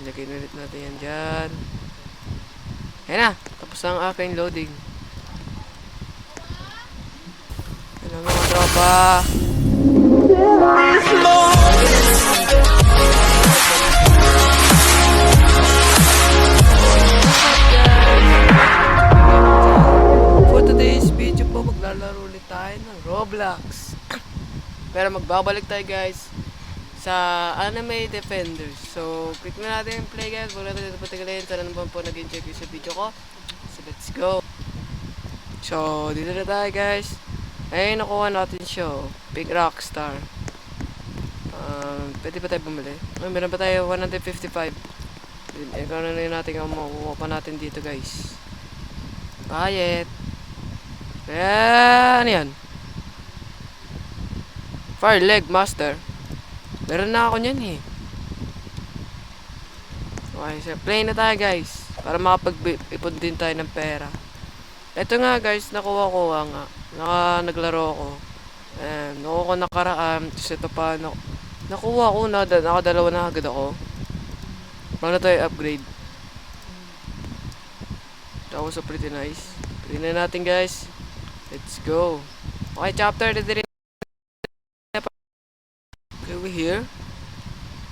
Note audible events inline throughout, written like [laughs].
Ilagay na ulit natin yan dyan. Ayan na. Tapos na ang aking loading. Ayan na mga tropa. For today's video po, maglalaro ulit tayo ng Roblox. Pero magbabalik tayo guys sa Anime Defenders. So, click na natin yung play guys. Huwag natin ito patagalin. Sana naman po nag-enjoy kayo sa video ko. So, let's go. So, dito na tayo guys. Ayun, nakuha natin siya. oh. Big Rockstar. Um, pwede pa tayo bumili? Ay, meron pa tayo 155. Ikaw na na natin ang makukuha pa natin dito guys. Bayet. Ayan, yan. Fire leg master. Meron na ako niyan eh. Okay, so play na tayo guys. Para makapag-ipon din tayo ng pera. Ito nga guys, nakuha-kuha nga. Naka, naglaro ako. Ayan, nakuha ko nakaraan. Tapos ito pa, na, nakuha ko na, nakadalawa na agad ako. Paano tayo upgrade? That was so pretty nice. Na natin guys. Let's go. Okay, chapter na din. Okay, we here?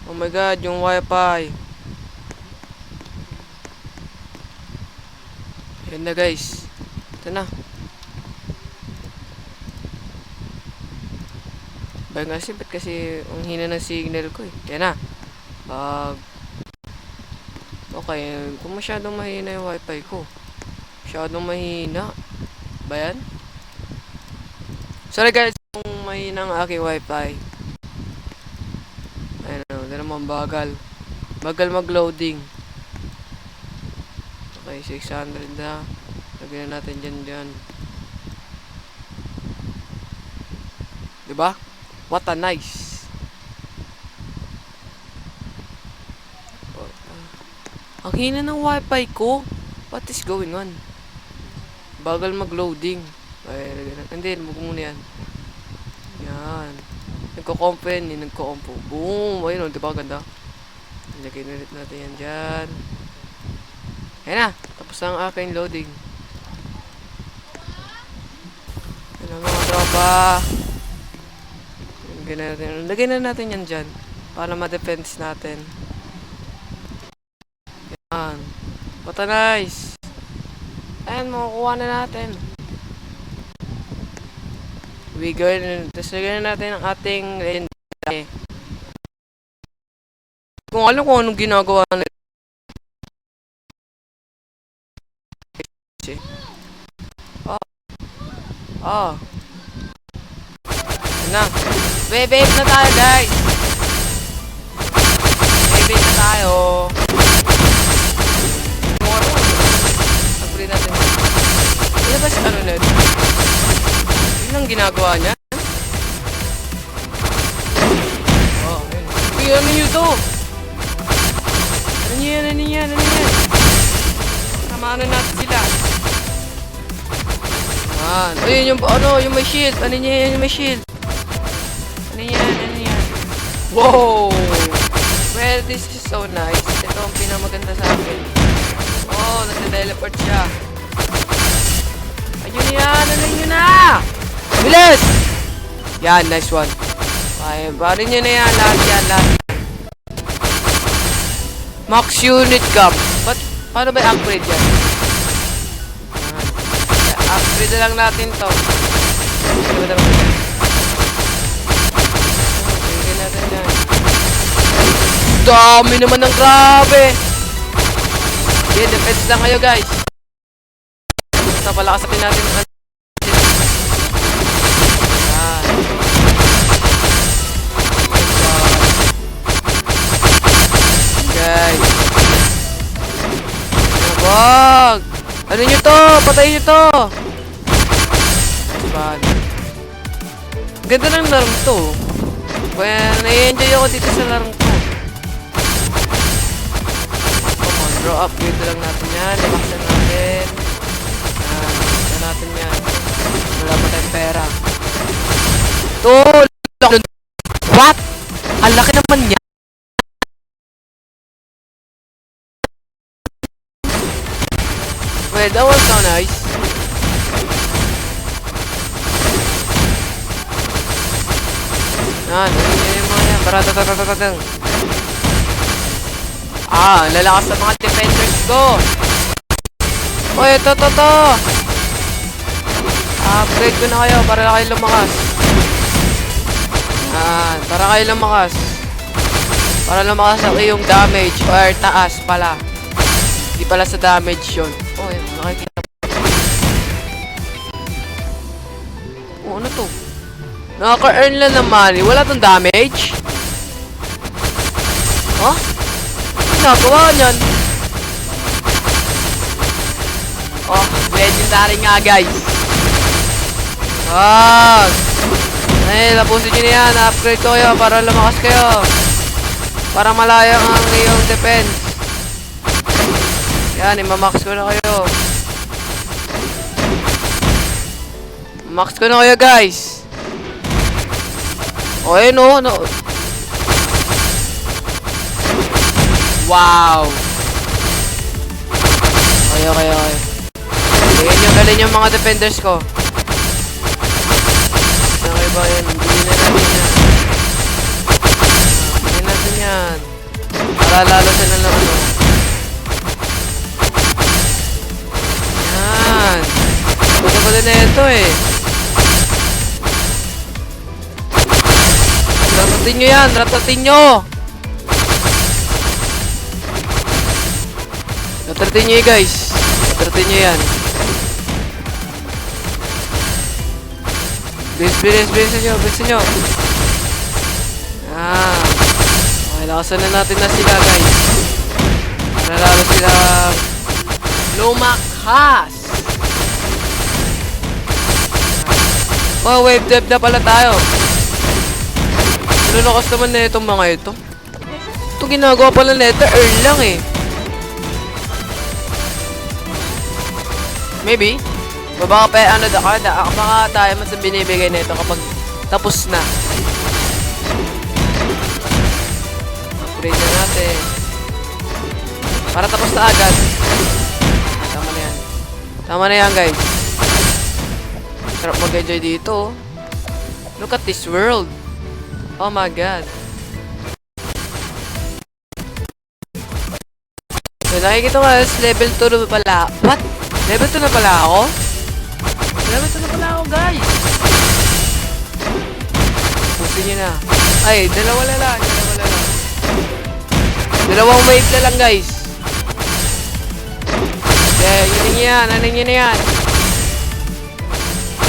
Oh my god, yung wifi. Yan na guys. Ito na. Ba nga kasi, ba't kasi ang hina ng signal ko eh. Yan na. Pag... okay, kung masyadong mahina yung wifi ko. Masyadong mahina. Ba yan? Sorry guys, kung mahina ang aking wifi. Wala naman bagal. Bagal mag-loading. Okay, 600 na. Lagyan na natin dyan dyan. Diba? What a nice. Oh, ah. Ang hina ng wifi ko. What is going on? Bagal mag-loading. Ay, lagyan na. Hindi, huwag muna. Yan. Nagko-compo yan, eh. Nagko-compo. Boom! Ayun, oh, di ba ganda? Ilagay na ulit natin yan dyan. Ayan na. Tapos ang aking loading. Ayan na mga tropa. Lagay na natin. Lagay na natin yan dyan. Para ma-defense natin. Yan. What a nice. Ayan, makukuha na natin. We in, tapos lagyan na natin ang ating legendary. Kung alam ko anong ginagawa na Ah. Ah. Na. Babe, na tayo, guys. Babe, na tayo. Ginagawa niya. Oh, yun. Uy, ano nyo to? Ano yan, ano yan, ano yan? Samahan na natin sila. Yan. Ayun yung, ano, yung may shield. Ano yan, yung may shield. Ano yan, ano yan? Wow! Well, this is so nice. Ito ang pinamaganda sa akin. Oh, nasa-teleport siya. Ayun yan, ano yun na? Bilis! Yan, nice one. Okay, bari nyo na yan, lahat yan, lahat. Max unit cap. Ba't, paano ba i-upgrade yan? Ah, upgrade lang natin to. Ano ba? Upgrade natin. Dami naman ng grabe! Okay, defense lang kayo guys. Basta palakasatin natin Wag! Ano nyo to? Patayin nyo to! Bad. Ganda ng larong to. Kaya nai-enjoy ako dito sa larong to. Come on, draw up. Na lang natin yan. Relaxan natin. Yan. Ano natin yan. Wala pa tayong pera. To! What? Ang laki naman niya. Well, that was so nice. Yan, yan mo yan. Baratatatatatatang. Ah, lalakas sa mga defenders ko. Uy, ito, ito, ito. Upgrade ko na kayo para kayo lumakas. Yan, para kayo lumakas. Para lumakas ang iyong damage or taas pala. Hindi pala sa damage yun. Nakikita Oh, ano to? Nakaka-earn lang ng money. Wala tong damage? Huh? Ginagawa niyan. Oh, legendary nga guys. Ah! Ay, tapusin nyo na yan. Upgrade ko kayo para lumakas kayo. Para malaya ang iyong defense. Yan, imamax ko na kayo. Max ko na kayo guys. O, ayun o. No. Wow. Okay, okay, okay. Galing yung galing yung mga defenders ko. Okay ba yan? Bigyan na natin yan. Bigyan natin yan. Para lalo sila ng ano. Yan. Gusto ko din na ito eh. Ratatin nyo yan! Ratatin nyo! Ratatin nyo guys. Ratatin nyo yan. Bilis, bilis, bilisan nyo, bilisan nyo. Ah. Okay, lakasan na natin na sila guys. Para sila lumakas. Oh, wave dev na pala tayo. Ano lakas naman na itong mga ito? Ito ginagawa pala nito, earn lang eh. Maybe. Baka pa ano da kada, baka tayo mas binibigay nito kapag tapos na. Upgrade na natin. Para tapos na agad. Tama na yan. Tama na yan guys. Sarap mag-enjoy dito. oh. Look at this world. Oh my god. So, nakikita ko guys, level 2 na pala. What? Level 2 na pala ako? Level 2 na pala ako guys. Pusin nyo na. Ay, dalawa na lang. Dalawa na lang. Dalawang wave na lang guys. Yeah, yun na yan. Ano yun yan?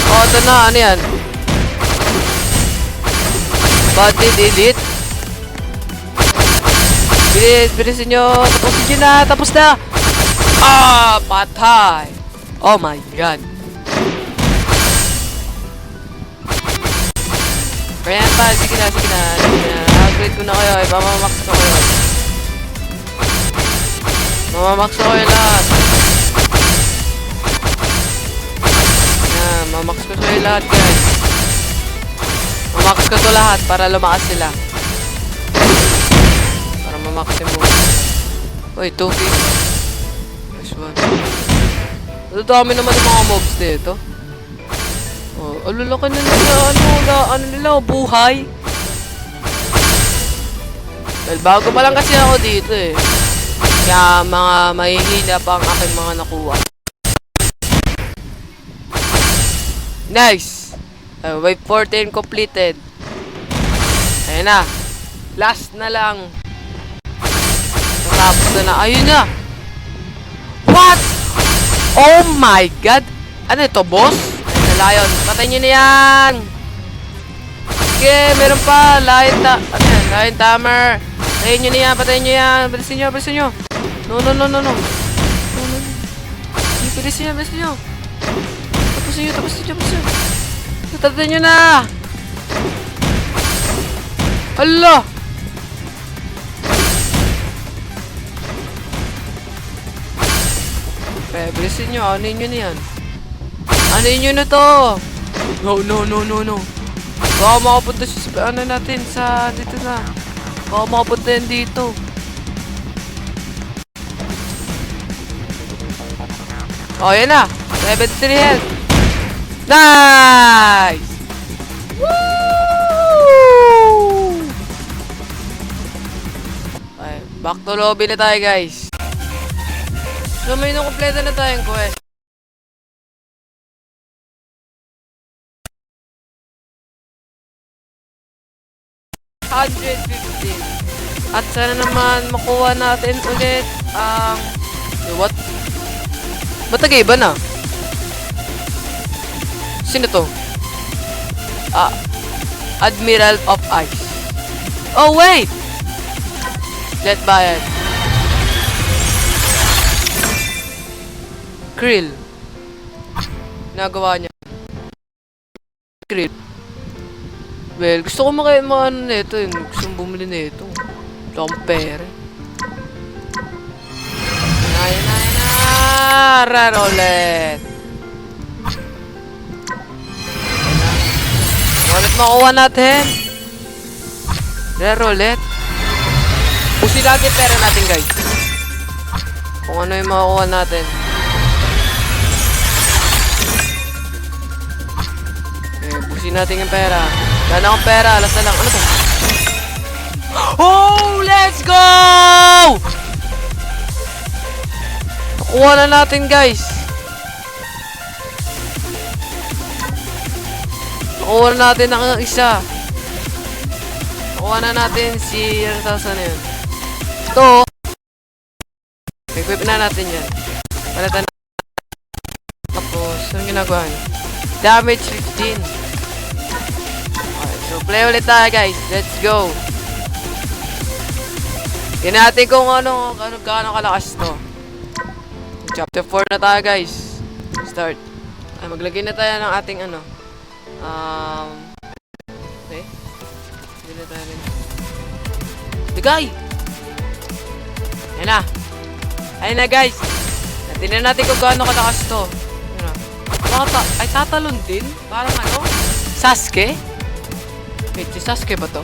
Oh, ito na. Ano yan? Body delete. Bilis, bilisin nyo. Tapusin nyo na. Tapos na. Ah, patay. Oh my god. Kaya pa, sige na, sige na. Upgrade ko na kayo. Ipamamax ko kayo. Mamamax ko kayo lahat. Yan, mamax ko kayo lahat guys. Mamax ko to lahat para lumakas sila. Para mamaximum. Uy, 2k. Nice one. Ang dami naman ng mga mobs dito. Oh, lalaki na nila, ano, na, ano nila, buhay. Well, bago pa lang kasi ako dito eh. Kaya mga mahihina pa ang aking mga nakuha. Nice! Uh, wave 14 completed. Ayan na. Last na lang. Natapos na na. Ayun na! What? Oh my god! Ano ito, boss? Ayun lion. Patay nyo na yan! Sige, meron pa. Lion ta... Ano yan? Lion tamer. Patayin nyo na yan. Patayin nyo yan. Bilisin nyo, bilisin nyo. No, no, no, no, no. No, no, Bilisin nyo, bilisin nyo, tapusin nyo, tapusin nyo. Tatatan nyo na! Hala! Bilisin nyo. Ano nyo na yan? Ano nyo na to? No, no, no, no, no. Baka makapunta sa ano natin sa dito na. Baka makapunta yan dito. Oh, yan na. 73 health. Nice! Woo! Ay, back to lobby na tayo, guys. So, may nakompleto na tayong quest. At sana naman makuha natin ulit ang... what? Ba't nag-iba na? Sino to? Ah, Admiral of Ice. Oh, wait! Jet Bayad. Krill. Nagawa niya. Krill. Well, gusto ko maka maano nito yun. Gusto kong bumili nito. Wala akong pera. Na, na, na! Makuha natin. Rare ulit. Pusin natin pera natin guys. Kung ano yung makukuha natin. Eh, pusin natin yung pera. Wala na akong pera. Alas na lang. Ano to? Oh, let's go! Nakuha na natin guys. Nakuha na natin ang isa. Nakuha na natin si... Ano tawag sa ano yun? Ito. Equip na natin yan. Palitan na. Tapos, anong ginagawa niya? Damage 15. Okay, so play ulit tayo guys. Let's go. Tingnan natin kung ano, ano, gaano kalakas to. Chapter 4 na tayo guys. Start. Ay, maglagay na tayo ng ating ano. Um, okay. Hindi na tayo rin. Ligay! Ayan na. Ayan na guys. Tingnan natin kung gaano kalakas to. Ayan na. Ay tatalon din? Parang ano? Sasuke? Wait, si Sasuke ba to?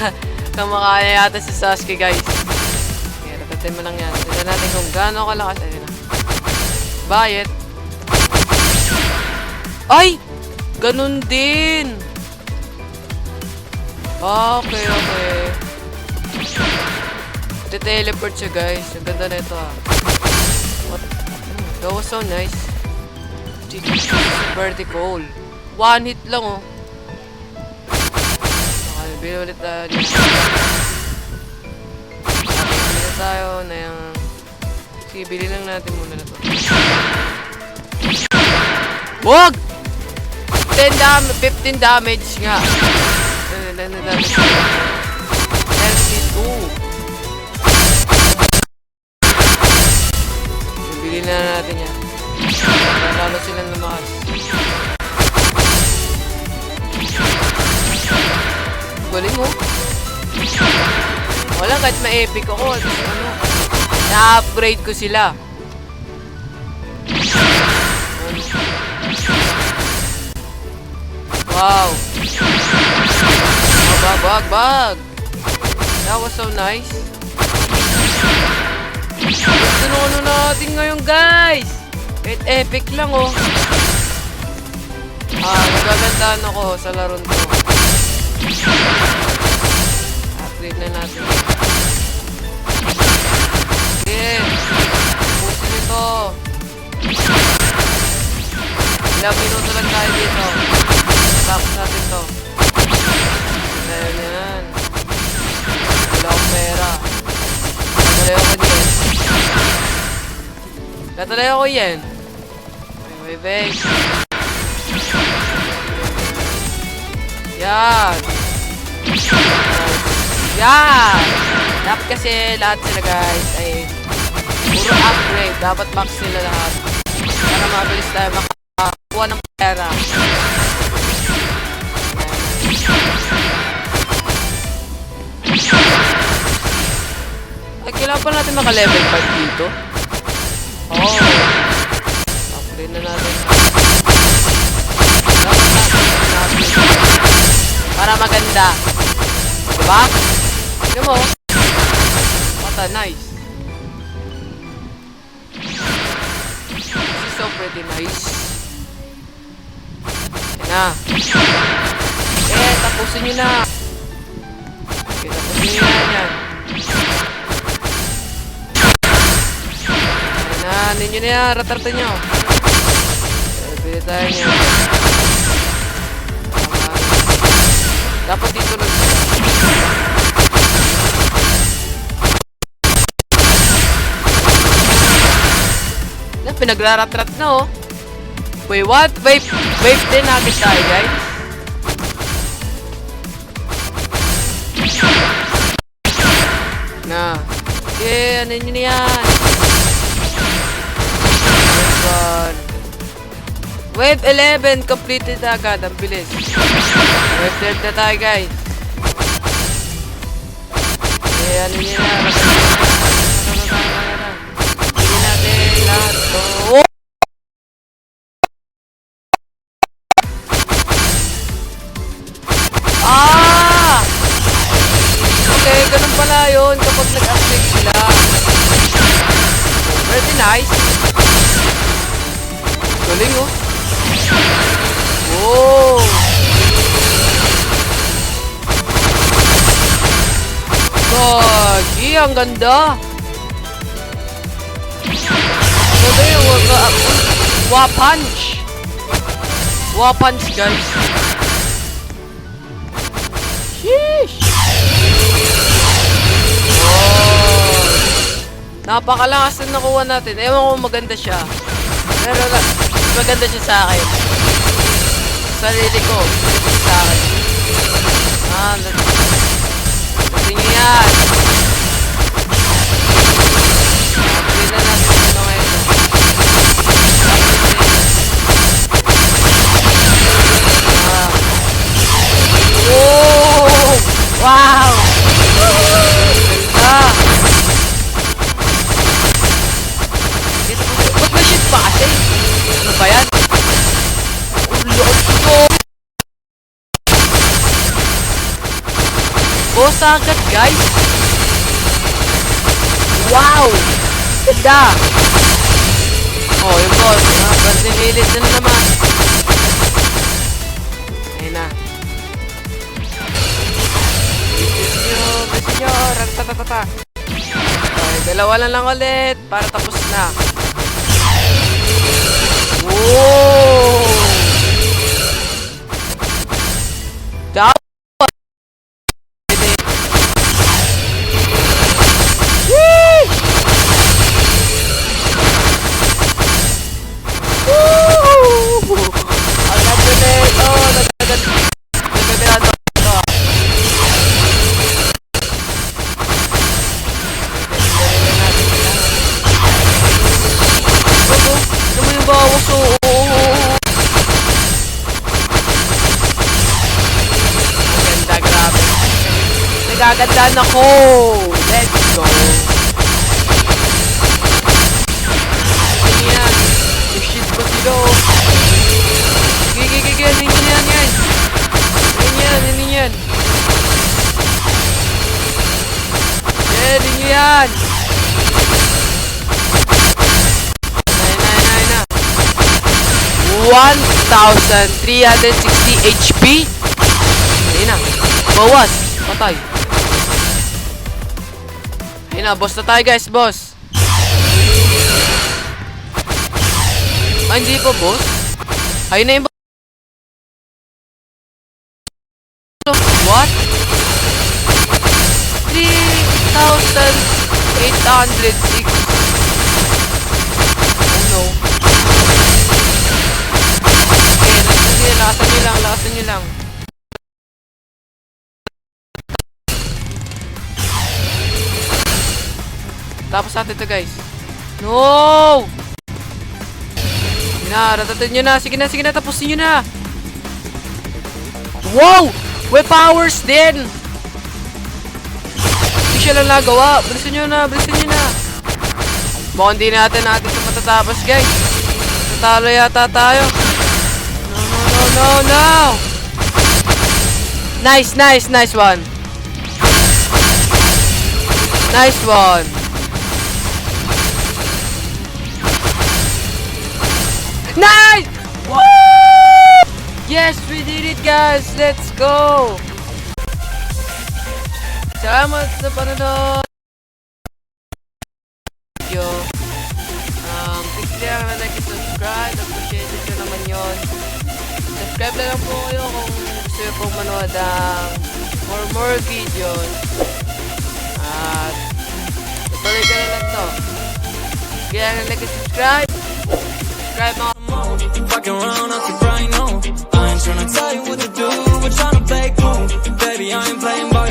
[laughs] Kamakaya yata si Sasuke guys. Kaya napatay mo lang yan. Tingnan natin kung gaano kalakas. Ayan na. Bayet. Ay! Ganun din! Okay, okay. Ite-teleport siya guys. Ang ganda na ito ah. What? Hmm, that was so nice. Vertical. One hit lang oh. Okay, bili ulit tayo. Bili tayo na yung... Sige, bili lang natin muna na to. Wag! 10 damage, 15 damage nga. Ano na damage? 32. Bili na natin yan. Lalo silang lumakas. Galing mo. Wala, kahit ma-epic ako. Ano, na-upgrade ko sila. Wow. Oh, bag, bag, bag. That was so nice. Ano natin ngayon, guys. Kahit epic lang, oh. Ah, nagagandahan ako sa laro to. Upgrade na natin. Sige. Pusin ito. Ilang minuto lang tayo dito. Tapos natin to. Ayan na yan. Wala akong pera. Tatalayo ko yan. Tatalayo ko yan. May bag. Yan. Yan. Dapat kasi lahat sila guys ay puro upgrade. Dapat max sila lahat. Para mabilis tayo makakuha ng pera. Ay, kailangan pa natin maka-level 5 dito. Oh. Upgrade na natin. Para maganda. Diba? Tignan mo. Mata, nice. so pretty nice. Yan na. Tapusin nyo na. Okay, tapusin nyo na yan. Yan na, ninyo na yan. Ratarta nyo. Pili tayo nyo. Dapat dito lang sila. Na, pinagrarat-rat na oh. Wait, what? Wait, wait din agad tayo, guys. Na. Yeah, ano yun na yan? Next one. Wave 11 completed agad. Ang bilis. Wave 12 na tayo, guys. Yeah, ano yun na? Hindi natin lahat. Oh! Pala yun kapag nag-update sila. Very nice. Galing oh. Wow! Gagi, ang ganda. Ganda yung waka, wapunch. Wapunch, guys. Sheesh! Napakalakas na nakuha natin. Ewan ko maganda siya. Pero maganda siya sa akin. Sarili ko. Sa akin. Ah, Tingin niyo yan. Pilihan natin ito ngayon. Ah. Oh! Wow! Boss agad guys! Wow! Ganda! Oh, yung boss. Ah, Brazil Elite na naman. Ayun na. Bisis nyo, bisis nyo, ratatatata. Okay, dalawa lang lang ulit para tapos na. Whoa! Nagagandaan ako! Let's go! Ano yan? Yung shit ba sila oh? Gigi, gigi, gigi, ano yan, yan? Ano yan, ano yan? Yan, ano yan? Na, na, na. 1,360 HP? Ayun na. Bawas. Patay. Ayun na, boss na tayo guys, boss. Ah, hindi pa, boss? Ayun na yung. What? 3,806. Oh no. Okay, sige, lakasan nyo lang, lakasan nyo lang. Tapos natin to guys. No! Sige na, ratatin nyo na. Sige na, sige na, tapusin nyo na. Wow! May powers din! Hindi siya lang nagawa. Bilisan nyo na, bilisan nyo na. Mukhang di natin natin ito matatapos guys. Natalo yata tayo. No, no, no, no, no! Nice, nice, nice one. Nice one. Yes, we did it guys! Let's go! Salamat sa panonood! Video. Um, click lang na like and subscribe. Appreciate nyo naman yon. Subscribe lang po kayo kung gusto nyo pong manood ng for more videos. At tuloy ka na lang to. Kaya na like and subscribe. Subscribe mga Fucking around, tell you what to do. We're trying to play cool, baby. I ain't playing by